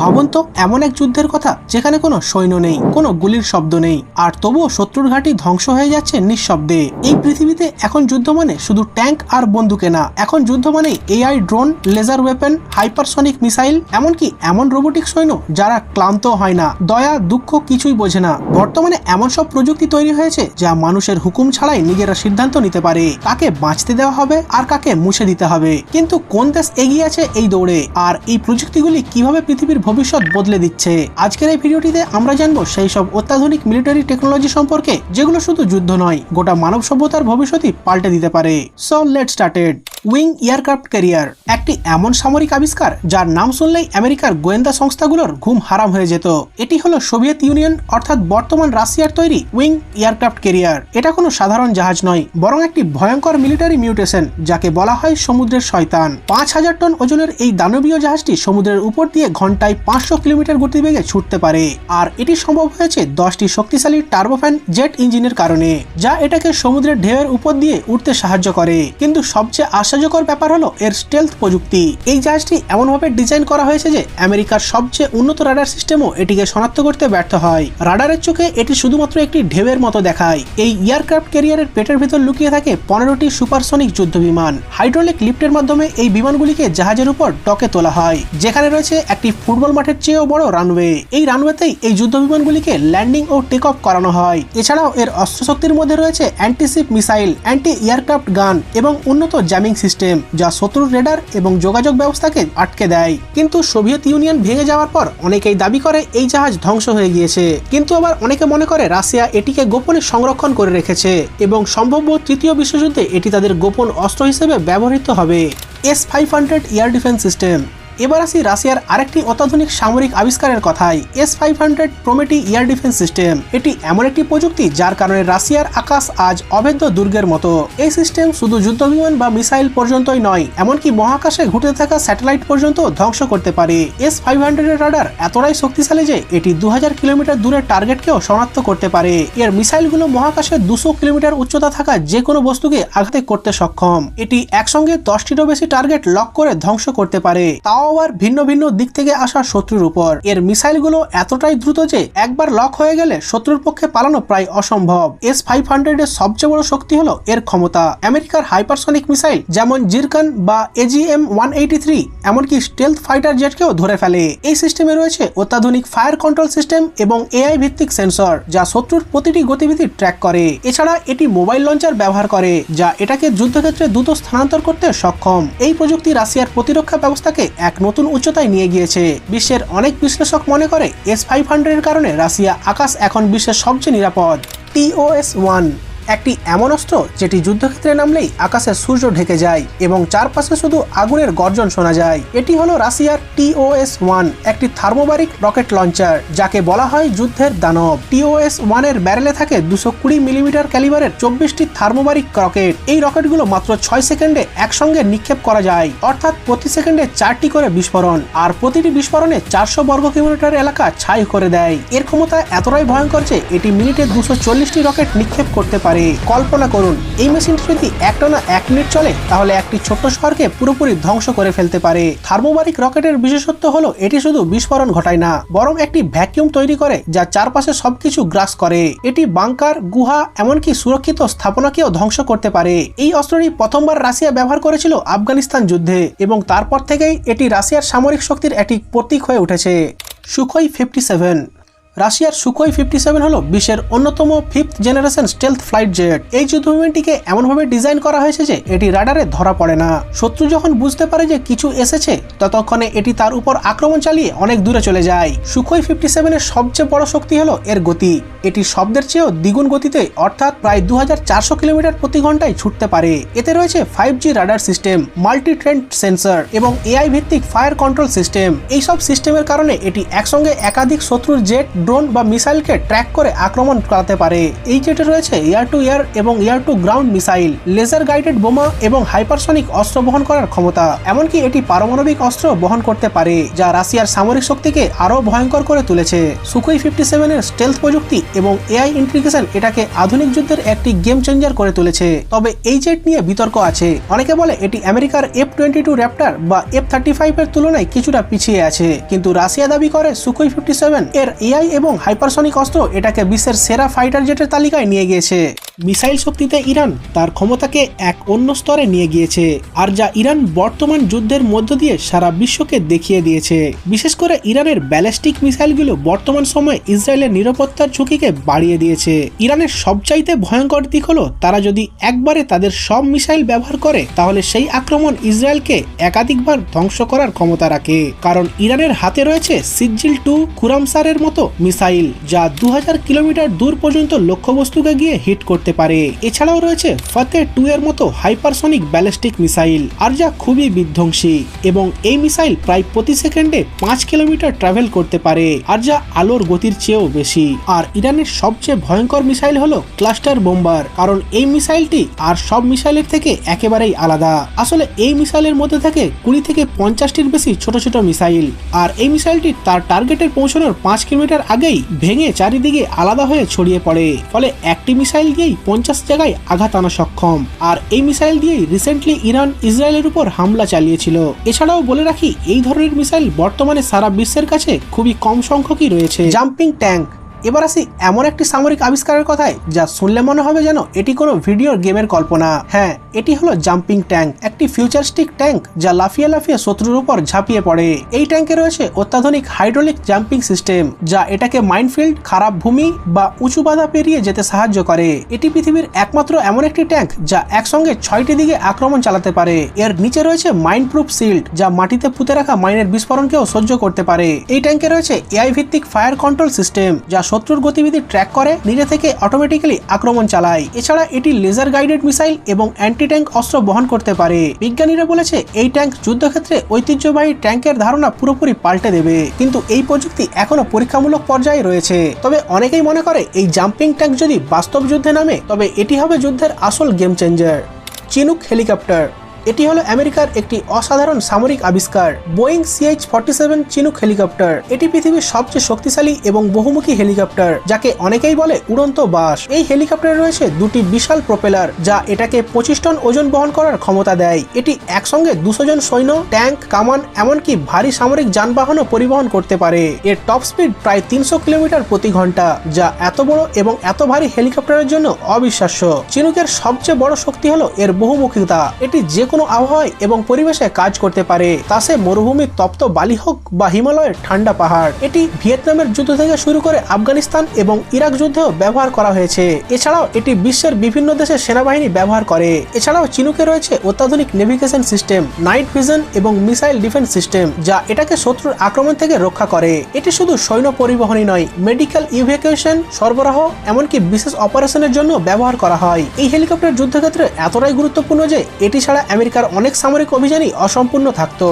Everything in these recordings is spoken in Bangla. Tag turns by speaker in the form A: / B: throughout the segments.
A: ভাবুন তো এমন এক যুদ্ধের কথা যেখানে কোনো সৈন্য নেই, কোনো গুলির শব্দ নেই, আর তবুও শত্রুর ঘাঁটি ধ্বংস হয়ে যাচ্ছে নিঃশব্দে। এই পৃথিবীতে এখন যুদ্ধ মানে শুধু ট্যাঙ্ক আর বন্দুকে না, এখন যুদ্ধ মানে AI, drone, laser weapon, hypersonic missile, এমনকি এমন রোবোটিক সৈন্য যারা ক্লান্ত হয় না, দয়া, দুঃখ কিছুই বোঝে না। বর্তমানে এমন সব প্রযুক্তি তৈরি হয়েছে যা মানুষের হুকুম ছাড়াই নিজেরা সিদ্ধান্ত নিতে পারে, কাকে বাঁচতে দেওয়া হবে আর কাকে মুছে দিতে হবে। কিন্তু কোন দেশ এগিয়ে আছে এই দৌড়ে? আর এই প্রযুক্তিগুলি কীভাবে পৃথিবীর ভবিষ্যৎ বদলে দিচ্ছে। আজকের এই ভিডিওটিতে আমরা জানব সেই সব অত্যাধুনিক মিলিটারি টেকনোলজি সম্পর্কে, যেগুলো শুধু যুদ্ধ নয়, গোটা মানব সভ্যতার ভবিষ্যৎই পাল্টে দিতে পারে। So let started wing aircraft carrier, একটি এমন সামরিক আবিষ্কার যার নাম শুনলেই আমেরিকার গোয়েন্দা সংস্থাগুলোর ঘুম হারাম হয়ে যেত। এটি হলো সোভিয়েত ইউনিয়ন, অর্থাৎ বর্তমান রাশিয়ার তৈরি উইং এয়ারক্রাফট ক্যারিয়ার। এটা কোনো সাধারণ জাহাজ নয়, বরং একটি ভয়ঙ্কর মিলিটারি মিউটেশন, যাকে বলা হয় সমুদ্রের শয়তান। পাঁচ হাজার টন ওজনের এই দানবীয় জাহাজটি সমুদ্রের উপর দিয়ে ঘন্টায় পাঁচশো কিলোমিটার গতিবেগে ছুটতে পারে, আর এটি সম্ভব হয়েছে দশটি শক্তিশালী টার্বোফ্যান জেট ইঞ্জিনের কারণে, যা এটাকে সমুদ্রের ঢেউয়ের উপর দিয়ে উঠতে সাহায্য করে। কিন্তু সবচেয়ে আশ্চর্যকর ব্যাপার হলো এর স্টেলথ প্রযুক্তি। এই জাহাজটি এমনভাবে ডিজাইন করা হয়েছে যে আমেরিকার সবচেয়ে উন্নত রাডার সিস্টেমও এটিকে শনাক্ত করতে ব্যর্থ হয়। রাডারের চোখে এটি শুধুমাত্র একটি ঢেউয়ের মতো দেখায়। এই এয়ারক্রাফট ক্যারিয়ারের পেটের ভিতর লুকিয়ে থাকে পনেরোটি সুপারসনিক যুদ্ধ বিমান হাইড্রোলিক লিফটের মাধ্যমে এই বিমানগুলিকে জাহাজের উপর টকে তোলা হয়, যেখানে রয়েছে একটি ফুটবল মাঠের চেয়েও বড় রানওয়ে এই রানওয়েতেই এই যুদ্ধ বিমানগুলিকে ল্যান্ডিং ও টেক অফ করানো হয়। এছাড়াও এর অস্ত্রশক্তির মধ্যে রয়েছে অ্যান্টিসিপ মিসাইল অ্যান্টি এয়ারক্রাফট গান এবং উন্নত জ্যামিং সিস্টেম যা শত্রুর রেডার এবং যোগাযোগ ব্যবস্থাকে আটকে দেয়। কিন্তু সোভিয়েত ইউনিয়ন ভেঙে যাওয়ার পর অনেকেই দাবি করে এই জাহাজ ধ্বংস হয়ে গিয়েছে। কিন্তু আবার অনেকে মনে করে রাশিয়া এটিকে গোপনে সংরক্ষণ করে রেখেছে এবং সম্ভাব্য তৃতীয় বিশ্বযুদ্ধে এটি তাদের গোপন অস্ত্র হিসেবে ব্যবহৃত হবে। S five hundred air defence system এবার আসি রাশিয়ার আরেকটি অত্যাধুনিক সামরিক আবিষ্কারের কথায় S five hundred Prometey air defence system এটি এমন একটি প্রযুক্তি যার কারণে রাশিয়ার আকাশ আজ অভেদ্য দুর্গের মতো। এই সিস্টেম শুধু যুদ্ধবিমান বা মিসাইল পর্যন্তই নয়, এমনকি মহাকাশে ঘুরতে থাকা স্যাটেলাইট পর্যন্ত ধ্বংস করতে পারে। এস ফাইভ হান্ড্রেডের রাডার এতটাই শক্তিশালী যে এটি দু হাজার কিলোমিটার দূরের টার্গেটকেও শনাক্ত করতে পারে। এর মিসাইলগুলো মহাকাশে দুশো কিলোমিটার উচ্চতা থাকা যে কোনো বস্তুকে আঘাত করতে সক্ষম। এটি একসঙ্গে দশটিরও বেশি টার্গেট লক করে ধ্বংস করতে পারে। তাও আবার ভিন্ন ভিন্ন দিক থেকে আসা শত্রুর উপর। এর মিসাইলগুলো এতটাই দ্রুত যে একবার লক হয়ে গেলে শত্রুর পক্ষে পালানো প্রায় অসম্ভব। এস ফাইভ হান্ড্রেড এর সবচেয়ে বড় শক্তি হলো এর ক্ষমতা। আমেরিকার হাইপারসনিক মিসাইল যেমন জিরকান বা এজিএম ওয়ান এইটি থ্রি এমনকি স্টেলথ ফাইটার জেটকেও ধরে ফেলে। এই সিস্টেমে রয়েছে অত্যাধুনিক ফায়ার কন্ট্রোল সিস্টেম এবং এআই ভিত্তিক সেন্সর যা শত্রুর প্রতিটি গতিবিধি ট্র্যাক করে। এছাড়া এটি মোবাইল লঞ্চার ব্যবহার করে, যা এটাকে যুদ্ধক্ষেত্রে দ্রুত স্থানান্তর করতে সক্ষম। এই প্রযুক্তি রাশিয়ার প্রতিরক্ষা ব্যবস্থাকে এক নতুন উচ্চতায় নিয়ে গিয়েছে। বিশ্বের অনেক বিশ্লেষক মনে করে এস ফাইভ হান্ড্রেডের কারণে রাশিয়া আকাশ এখন বিশ্বের সবচেয়ে নিরাপদ টিওএস ওয়ান একটি এমন অস্ত্র যেটি যুদ্ধক্ষেত্রে নামলেই আকাশে সূর্য ঢেকে যায় এবং চারপাশে শুধু আগুনের গর্জন শোনা যায়। এটি হলো রাশিয়ার টিওএস ওয়ান, একটি থার্মোবারিক রকেট লঞ্চার, যাকে বলা হয় যুদ্ধের দানব। টিওএস ওয়ানের ব্যারেলে থাকে দুশো কুড়ি মিলিমিটার ক্যালিবারের চব্বিশটি থার্মোবারিক রকেট। এই রকেটগুলো মাত্র ছয় সেকেন্ডে একসঙ্গে নিক্ষেপ করা যায়, অর্থাৎ প্রতি সেকেন্ডে চারটি করে বিস্ফোরণ, আর প্রতিটি বিস্ফোরণে চারশো বর্গ কিলোমিটার এলাকা ছাই করে দেয়। এর ক্ষমতা এতটাই ভয়ঙ্কর যে এটি মিনিটে দুশো চল্লিশটি রকেট নিক্ষেপ করতে পারে। পারে কল্পনা করুন, এই মেশিনটি যদি একটানা এক মিনিট চলে, তাহলে একটি ছোট্ট শহরকে পুরোপুরি ধ্বংস করে ফেলতে পারে। থার্মোবারিক রকেটের বিশেষত্ব হলো, এটি শুধু বিস্ফোরণ ঘটায় না, বরং একটি ভ্যাকিউম তৈরি করে, যা চারপাশে সবকিছু গ্রাস করে। এটি বাংকার, গুহা, এমনকি সুরক্ষিত স্থাপনাকেও ধ্বংস করতে পারে। এই অস্ত্রটি প্রথমবার রাশিয়া ব্যবহার করেছিল আফগানিস্তান যুদ্ধে, এবং তারপর থেকেই এটি রাশিয়ার সামরিক শক্তির একটি প্রতীক হয়ে উঠেছে। সুখই ফিফটি সেভেন রাশিয়ার সুখোই ফিফটি সেভেন হল বিশ্বের অন্যতম fifth generation stealth flight jet এই যুদ্ধবিমানটিকে এমনভাবে ডিজাইন করা হয়েছে যে এটি রাডারে ধরা পড়ে না। শত্রু যখন বুঝতে পারে যে কিছু এসেছে, ততক্ষণে এটি তার উপর আক্রমণ চালিয়ে অনেক দূরে চলে যায়। সুখোই ফিফটি সেভেনের সবচেয়ে বড় শক্তি হলো এর গতি। এটি শব্দের চেয়েও দ্বিগুণ গতিতে, অর্থাৎ প্রায় দু হাজার চারশো কিলোমিটার প্রতি ঘন্টায় ছুটতে পারে। এতে রয়েছে five G radar system multi trend sensor এবং এআই ভিত্তিক ফায়ার কন্ট্রোল সিস্টেম এইসব সিস্টেমের কারণে এটি একসঙ্গে একাধিক শত্রুর জেট ড্রোন বা মিসাইলকে ট্র্যাক করে আক্রমণ করাতে পারে। এই জেটে রয়েছে এয়ার টু এয়ার এবং air to ground missile, laser guided বোমা এবং হাইপারসনিক অস্ত্র বহন করার ক্ষমতা। এমনকি এটি পারমাণবিক অস্ত্র বহন করতে পারে, যা রাশিয়ার সামরিক শক্তিকে আরও ভয়ঙ্কর করে তুলেছে। সুখোই ফিফটি সেভেনের স্টেলথ প্রযুক্তি এবং এআই ইন্টিগ্রেশন এটাকে আধুনিক যুদ্ধের একটি গেম চেঞ্জার করে তুলেছে। তবে এই জেট নিয়ে বিতর্ক আছে। অনেকে বলে এটি আমেরিকার এফ টোয়েন্টি টু র্যাপ্টার বা এফ থার্টি ফাইভ এর তুলনায় কিছুটা পিছিয়ে আছে। কিন্তু রাশিয়া দাবি করে সুখোই ফিফটি সেভেন এর এআই এবং হাইপারসনিক অস্ত্র এটাকে বিশ্বের সেরা ফাইটার জেটের তালিকায় নিয়ে গিয়েছে। মিসাইল শক্তিতে ইরান তার ক্ষমতাকে এক অন্য স্তরে নিয়ে গিয়েছে, আর যা ইরান বর্তমান যুদ্ধের মধ্য দিয়ে সারা বিশ্বকে দেখিয়ে দিয়েছে। বিশেষ করে ইরানের ব্যালিস্টিক মিসাইলগুলো বর্তমান সময়ে ইসরায়েলের নিরাপত্তার ঝুঁকিকে বাড়িয়ে দিয়েছে। ইরানের সবচাইতে ভয়ঙ্কর দিক হলো, তারা যদি একবারে তাদের সব মিসাইল ব্যবহার করে, তাহলে সেই আক্রমণ ইসরায়েলকে একাধিকবার ধ্বংস করার ক্ষমতা রাখে। কারণ ইরানের হাতে রয়েছে সিজিল টু কুরামসারের মতো মিসাইল, যা দু হাজার কিলোমিটার দূর পর্যন্ত লক্ষ্যবস্তুকে গিয়ে হিট করতে পারে। এছাড়াও রয়েছে ফতে টু এর মতো হাইপারসনিক ব্যালিস্টিক মিসাইল আর যা খুবই বিধ্বংসী, এবং এই মিসাইল প্রায় প্রতি সেকেন্ডে পাঁচ কিলোমিটার ট্রাভেল করতে পারে, আর যা আলোর গতির চেয়েও বেশি। আর ইরানের সবচেয়ে ভয়ঙ্কর মিসাইল হলো ক্লাস্টার বোম্বার কারণ এই মিসাইলটি আর সব মিসাইলের থেকে একেবারেই আলাদা। আসলে এই মিসাইলের মধ্যে থাকে কুড়ি থেকে পঞ্চাশটির বেশি ছোট ছোট মিসাইল আর এই মিসাইলটি তার টার্গেটের পৌঁছানোর পাঁচ কিলোমিটার আগেই ভেঙে চারিদিকে আলাদা হয়ে ছড়িয়ে পড়ে। ফলে একটি মিসাইল দিয়েই পঞ্চাশ জায়গায় আঘাত আনা সক্ষম। আর এই মিসাইল দিয়েই রিসেন্টলি ইরান ইসরায়েলের উপর হামলা চালিয়েছিল। এছাড়াও বলে রাখি, এই ধরনের মিসাইল বর্তমানে সারা বিশ্বের কাছে খুবই কম সংখ্যকই রয়েছে। জাম্পিং ট্যাঙ্ক এবার আসি এমন একটি সামরিক আবিষ্কারের কথায় যা শুনলে মনে হবে যেন এটি কোনো ভিডিও গেমের কল্পনা। হ্যাঁ এটি হলো জাম্পিং ট্যাঙ্ক, একটি ফিউচারিস্টিক ট্যাঙ্ক যা লাফিয়ে লাফিয়ে শত্রুর উপর ঝাঁপিয়ে পড়ে। এই ট্যাঙ্কে রয়েছে অত্যাধুনিক হাইড্রোলিক জাম্পিং সিস্টেম যা এটাকে মাইনফিল্ড, খারাপ ভূমি বা উঁচু বাধা পেরিয়ে যেতে সাহায্য করে। এটি পৃথিবীর একমাত্র এমন একটি ট্যাঙ্ক যা একসঙ্গে ছয়টি দিকে আক্রমণ চালাতে পারে। এর নিচে রয়েছে মাইন প্রুফ শিল্ড যা মাটিতে পুঁতে রাখা মাইনের বিস্ফোরণকেও সহ্য করতে পারে। এই ট্যাঙ্কে রয়েছে এআই ভিত্তিক ফায়ার কন্ট্রোল সিস্টেম যা শত্রুর গতিবিধি ট্র্যাক করে, নিজে থেকে অটোমেটিক্যালি আক্রমণ চালায়। এছাড়া এটি লেজার গাইডেড মিসাইল এবং অ্যান্টি ট্যাঙ্ক অস্ত্র বহন করতে পারে। বিজ্ঞানীরা বলেছে, এই ট্যাঙ্ক যুদ্ধক্ষেত্রে ঐতিহ্যবাহী ট্যাঙ্কের ধারণা পুরোপুরি পাল্টে দেবে। কিন্তু এই প্রযুক্তি এখনও পরীক্ষামূলক পর্যায়ে রয়েছে। তবে অনেকেই মনে করে, এই জাম্পিং ট্যাঙ্ক যদি বাস্তব যুদ্ধে নামে, তবে এটি হবে যুদ্ধের আসল গেম চেঞ্জার চিনুক হেলিকপ্টার। এটি হলো আমেরিকার একটি অসাধারণ সামরিক আবিষ্কার। Boeing CH forty seven Chinook helicopter. এটি পৃথিবীর সবচেয়ে শক্তিশালী এবং বহুমুখী হেলিকপ্টার, যাকে অনেকেই বলে উড়ন্ত বাস। এই হেলিকপ্টারে রয়েছে দুটি বিশাল প্রোপেলার, যা এটাকে পঁচিশ টন ওজন বহন করার ক্ষমতা দেয়। এটি একসঙ্গে দুশো জন সৈন্য, ট্যাঙ্ক, কামান, এমনকি ভারী সামরিক যানবাহনও পরিবহন করতে পারে। এর টপ স্পিড প্রায় তিনশো কিলোমিটার প্রতি ঘণ্টা, যা এত বড় এবং এত ভারী হেলিকপ্টারের জন্য অবিশ্বাস্য। চিনুকের সবচেয়ে বড় শক্তি হলো এর বহুমুখিতা। এটি যে কোনো আবহাওয়ায় এবং পরিবেশে কাজ করতে পারে। তা সে মরুভূমির তপ্ত বালি হোক বা হিমালয়ের ঠান্ডা পাহাড়। এটি ভিয়েতনামের যুদ্ধ থেকে শুরু করে আফগানিস্তান এবং ইরাক যুদ্ধেও ব্যবহার করা হয়েছে। এছাড়াও এটি বিশ্বের বিভিন্ন দেশের সেনাবাহিনী ব্যবহার করে। এছাড়াও চিনুকে রয়েছে অত্যাধুনিক নেভিগেশন সিস্টেম, নাইট ভিশন এবং মিসাইল ডিফেন্স সিস্টেম, যা এটাকে শত্রুর আক্রমণ থেকে রক্ষা করে। এটি শুধু সৈন্য পরিবহনই নয়, মেডিকেল ইভ্যাকুয়েশন, সরবরাহ, এমনকি বিশেষ অপারেশনের জন্য ব্যবহার করা হয়। এই হেলিকপ্টার যুদ্ধক্ষেত্রে এতটাই গুরুত্বপূর্ণ যে, এটি ছাড়া আমেরিকার অনেক সামরিক অভিযানই অসম্পূর্ণ থাকত।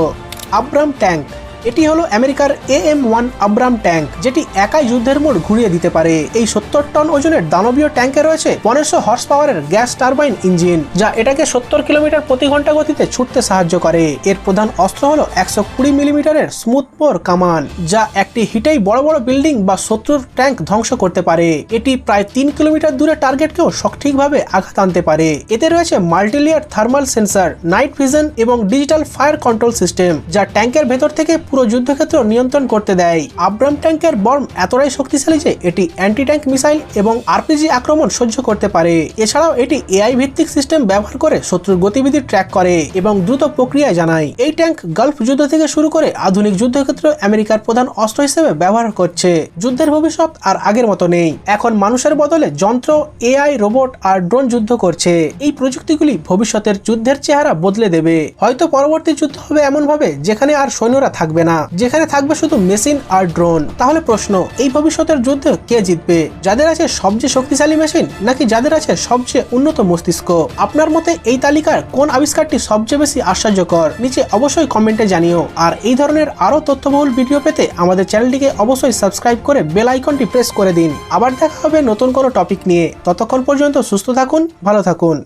A: আব্রাম ট্যাঙ্ক এটি হলো আমেরিকার A M one Abrams tank, যেটি একাই যুদ্ধের মোড় ঘুরিয়ে দিতে পারে। এই সত্তর টন ওজনের দানবীয় ট্যাঙ্কে রয়েছে পনেরোশো হর্স পাওয়ারের গ্যাস টারবাইন ইঞ্জিন, যা এটাকে সত্তর কিলোমিটার প্রতি ঘণ্টা গতিতে ছুটতে সাহায্য করে। এর প্রধান অস্ত্র হলো একশো কুড়ি মিলিমিটারের স্মুথ পোর কামান, যা একটি হিটেই বড় বড় বিল্ডিং বা শত্রুর ট্যাঙ্ক ধ্বংস করতে পারে। এটি প্রায় তিন কিলোমিটার দূরে টার্গেটকেও সঠিকভাবে আঘাত আনতে পারে। এতে রয়েছে multilayer thermal sensor, night vision এবং ডিজিটাল ফায়ার কন্ট্রোল সিস্টেম, যা ট্যাঙ্কের ভেতর থেকে পুরো যুদ্ধক্ষেত্র নিয়ন্ত্রণ করতে দেয়। আব্রাম ট্যাঙ্কের বর্ম এতটাই শক্তিশালী যে এটি অ্যান্টি ট্যাঙ্ক মিসাইল এবং আরপিজি আক্রমণ সহ্য করতে পারে। এছাড়াও এটি এআই ভিত্তিক সিস্টেম ব্যবহার করে শত্রুর গতিবিধি ট্র্যাক করে এবং দ্রুত প্রক্রিয়ায় জানায়। এই ট্যাঙ্ক গালফ যুদ্ধ থেকে শুরু করে আধুনিক যুদ্ধক্ষেত্র আমেরিকার প্রধান অস্ত্র হিসেবে ব্যবহার করছে। যুদ্ধের ভবিষ্যৎ আর আগের মতো নেই। এখন মানুষের বদলে যন্ত্র, এআই, রোবট আর ড্রোন যুদ্ধ করছে। এই প্রযুক্তিগুলি ভবিষ্যতের যুদ্ধের চেহারা বদলে দেবে। হয়তো পরবর্তী যুদ্ধ হবে এমন ভাবে যেখানে আর সৈন্যরা থাকবে থাকবে না। যেখানে থাকবে শুধু মেশিন আর ড্রোন। তাহলে প্রশ্ন, এই ভবিষ্যতের যুদ্ধে কে জিতবে? যাদের আছে সবচেয়ে শক্তিশালী মেশিন নাকি যাদের আছে সবচেয়ে উন্নত মস্তিষ্ক? আপনার মতে এই তালিকার কোন আবিষ্কারটি সবচেয়ে বেশি আশ্চর্যকর? নিচে অবশ্যই কমেন্টে জানিও। আর এই ধরনের আরও তথ্যবহুল ভিডিও পেতে আমাদের চ্যানেলটিকে অবশ্যই সাবস্ক্রাইব করে বেল আইকনটি প্রেস করে দিন। আবার দেখা হবে নতুন কোনো টপিক নিয়ে। ততক্ষণ পর্যন্ত সুস্থ থাকুন, ভালো থাকুন।